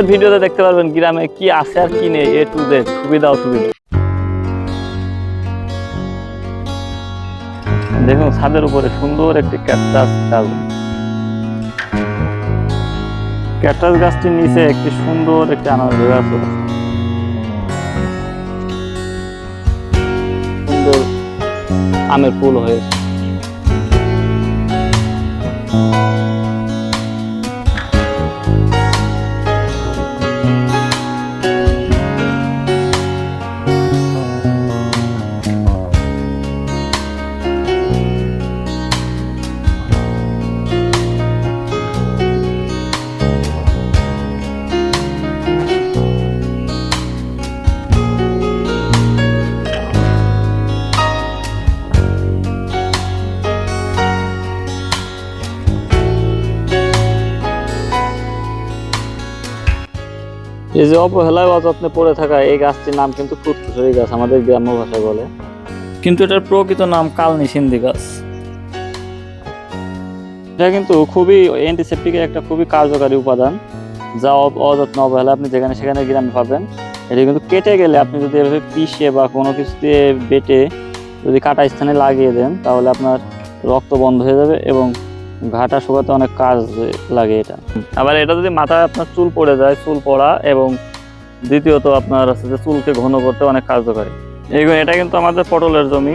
আজকের ভিডিওতে দেখতে পারবেন গ্রামে কি আছে আর কি নেই এ টু জেড সুবিধা, অসুবিধা। দেখুন, ছাদের উপরে সুন্দর একটি ক্যাকটাস গাছ। ক্যাকটাস গাছটির নিচে একটি সুন্দর একটি আনারস গাছ। সুন্দর আমের ফুল হয়েছে। এই যে অবহেলায় অযত্নে পড়ে থাকা এই গাছটির নাম কিন্তু ফুটকুসরি গাছ আমাদের গ্রাম্য ভাষায় বলে। কিন্তু এটার প্রকৃত নাম কালনি সিন্ধি গাছ। এটা কিন্তু খুবই অ্যান্টিসেপ্টিকের একটা খুবই কার্যকারী উপাদান যা অযত্ন অবহেলা আপনি যেখানে সেখানে গ্রামে পাবেন। এটা কিন্তু কেটে গেলে আপনি যদি এভাবে পিষে বা কোনো কিছু দিয়ে বেটে যদি কাটা স্থানে লাগিয়ে দেন তাহলে আপনার রক্ত বন্ধ হয়ে যাবে এবং ঘাটা শুকাতে অনেক কাজ লাগে এটা। আবার এটা যদি মাথায় আপনার চুল পড়ে যায়, চুল পড়া এবং দ্বিতীয়ত আপনার হচ্ছে যে চুলকে ঘন করতে অনেক কার্যকারী। এই এটা কিন্তু আমাদের পটলের জমি।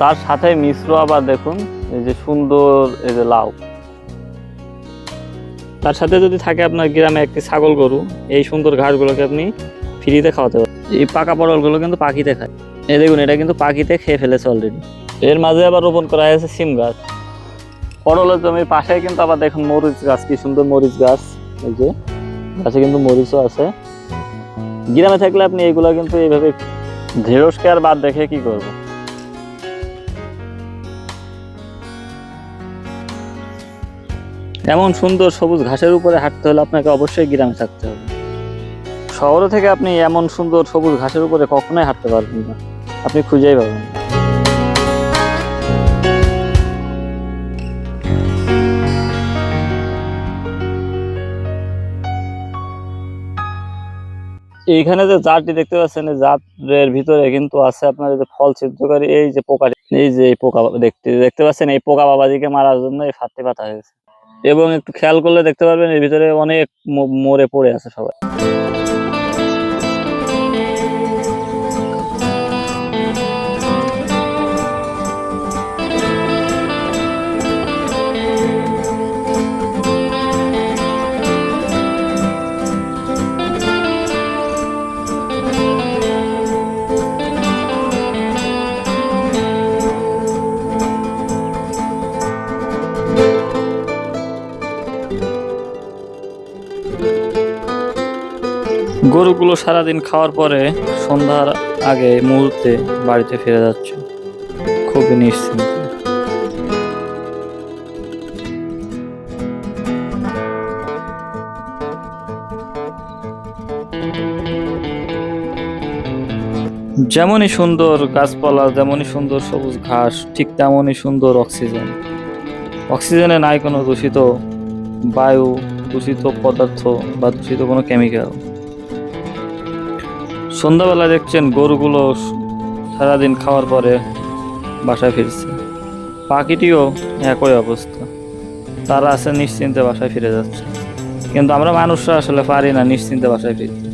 তার সাথে মিশ্র আবার দেখুন, এই যে সুন্দর এই যে লাউ। তার সাথে যদি থাকে আপনার গ্রামে একটি ছাগল গরু, এই সুন্দর ঘাসগুলোকে আপনি ফ্রিতে খাওয়াতে পারেন। এই পাকা পটলগুলো কিন্তু পাখিতে খায়। এই দেখুন, এটা কিন্তু পাখিতে খেয়ে ফেলেছে অলরেডি এর মাঝে আবার রোপণ করা হয়েছে সিম গাছ। পটলের জমির পাশে কিন্তু আবার দেখুন মরিচ গাছ, কি সুন্দর মরিচ গাছ। এই যে, গাছে কিন্তু মরিচও আছে। গ্রামে থাকলে আপনি এইগুলো কিন্তু এইভাবে ঢেঁড়সকে আর বাদ দেখে কি করব? এমন সুন্দর সবুজ ঘাসের উপরে হাঁটতে হলে আপনাকে অবশ্যই গ্রামে থাকতে হবে। শহরে থেকে আপনি এমন সুন্দর সবুজ ঘাসের উপরে কখনোই হাঁটতে পারবেন না। আপনি খুঁজেই পাবেন না। এইখানে যে জাতটি দেখতে পাচ্ছেন, এই জারের ভিতরে কিন্তু আছে আপনার যে ফল ছিদ্রকারী, এই যে পোকা, এই যে এই পোকা দেখতে দেখতে পাচ্ছেন? এই পোকা বাবাজিকে মারার জন্য এই ফাটতে পাতা হয়েছে। এবং একটু খেয়াল করলে দেখতে পারবেন, এর ভিতরে অনেক মরে পড়ে আছে সবাই। গরুগুলো সারাদিন খাওয়ার পরে সন্ধ্যার আগে মুহূর্তে বাড়িতে ফিরে যাচ্ছে। খুবই নিশ্চিন্ত। যেমনই সুন্দর গাছপালা, যেমনই সুন্দর সবুজ ঘাস, ঠিক তেমনই সুন্দর অক্সিজেন। অক্সিজেনে নাই কোনো দূষিত বায়ু, দূষিত পদার্থ বা দূষিত কোনো কেমিক্যাল। সন্ধ্যাবেলা দেখছেন গরুগুলো সারাদিন খাওয়ার পরে বাসায় ফিরছে। পাখিটিও একই অবস্থা। তারা আছে নিশ্চিন্তে বাসায় ফিরে যাচ্ছে। কিন্তু আমরা মানুষরা আসলে পারি না নিশ্চিন্তে বাসায় ফিরতে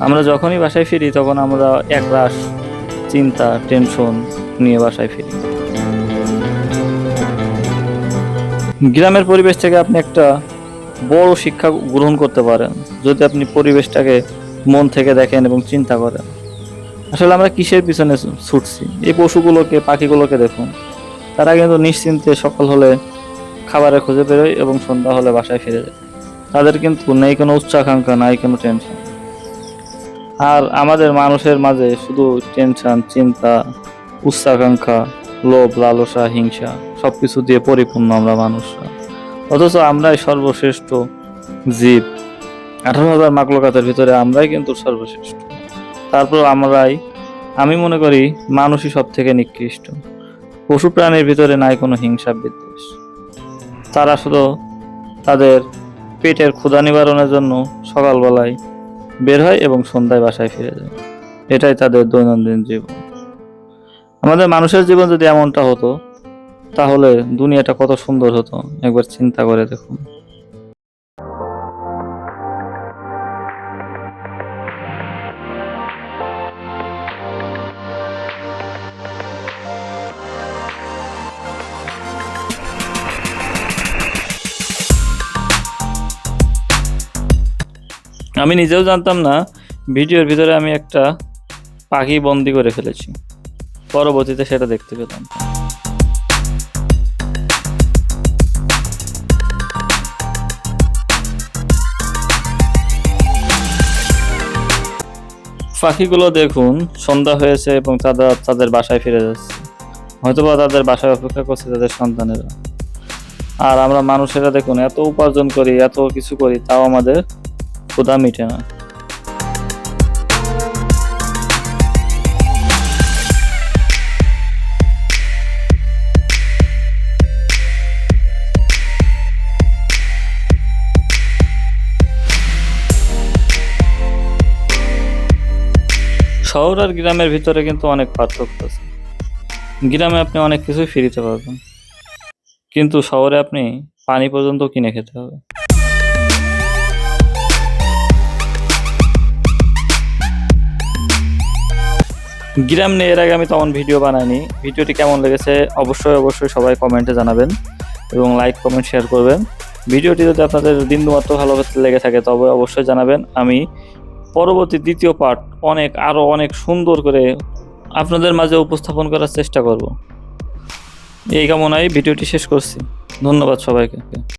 আমরা যখনই বাসায় ফিরি তখন আমরা একরাশ, চিন্তা, টেনশন নিয়ে বাসায় ফিরি। গ্রামের পরিবেশ থেকে আপনি একটা বড় শিক্ষা গ্রহণ করতে পারেন। যদি আপনি পরিবেশটাকে মন থেকে দেখেন এবং চিন্তা করেন। আসলে আমরা কিসের পিছনে ছুটছি? এই পশুগুলোকে, পাখিগুলোকে দেখুন। তারা কিন্তু নিশ্চিন্তে সকাল হলে খাবারের খুঁজে বেরোয় এবং সন্ধ্যা হলে বাসায় ফিরে যায়। তাদের কিন্তু নেই কোনো উচ্চাকাঙ্ক্ষা, নাই কোনো টেনশন আর আমাদের মানুষের মাঝে শুধু টেনশন চিন্তা, উচ্চাকাঙ্ক্ষা, লোভ, লালসা, হিংসা সব কিছু দিয়ে পরিপূর্ণ আমরা মানুষরা। অথচ আমরাই সর্বশ্রেষ্ঠ জীব। আঠারো হাজার মাকলকাতের ভিতরে আমরাই কিন্তু সর্বশ্রেষ্ঠ। তারপর আমরাই, আমি মনে করি মানুষই সব থেকে নিকৃষ্ট। পশু প্রাণীর ভিতরে নাই কোনো হিংসা বিদ্বেষ। তারা শুধু তাদের পেটের ক্ষুধা নিবারণের জন্য সকালবেলায় বের হয় এবং সন্ধ্যায় বাসায় ফিরে যায়। এটাই তাদের দৈনন্দিন জীবন। আমাদের মানুষের জীবন যদি এমনটা হতো, তাহলে দুনিয়াটা কত সুন্দর হতো। একবার চিন্তা করে দেখুন। আমি নিজেও জানতাম না, ভিডিওর ভিতরে আমি একটা পাখি বন্দি করে ফেলেছি। পরবর্তীতে সেটা দেখতে পেলাম। পাখিগুলো দেখুন, সন্ধ্যা হয়েছে এবং তারা তাদের বাসায় ফিরে যাচ্ছে। হয়তোবা তাদের বাসায় অপেক্ষা করছে তাদের সন্তানেরা। আর আমরা মানুষেরা দেখুন, এত উপার্জন করি, এত কিছু করি, তাও আমাদের ক্ষুধা মিটে না। শহর আর গ্রামের ভিতরে কিন্তু অনেক পার্থক্য আছে। গ্রামে আপনি অনেক কিছুই ফিরিতে পারবেন। কিন্তু শহরে আপনি পানি পর্যন্ত কিনে খেতে হবে। গ্রাম নিয়ে এর আগে আমি তেমন ভিডিও বানাইনি। ভিডিওটি কেমন লেগেছে অবশ্যই অবশ্যই সবাই কমেন্টে জানাবেন এবং লাইক, কমেন্ট, শেয়ার করবেন। ভিডিওটি যদি আপনাদের বিন্দুমাত্র ভালো লেগে থাকে, তবে অবশ্যই জানাবেন। আমি পরবর্তী দ্বিতীয় পার্ট অনেক আরও অনেক সুন্দর করে আপনাদের মাঝে উপস্থাপন করার চেষ্টা করব। এই কামনায় ভিডিওটি শেষ করছি। ধন্যবাদ সবাইকে।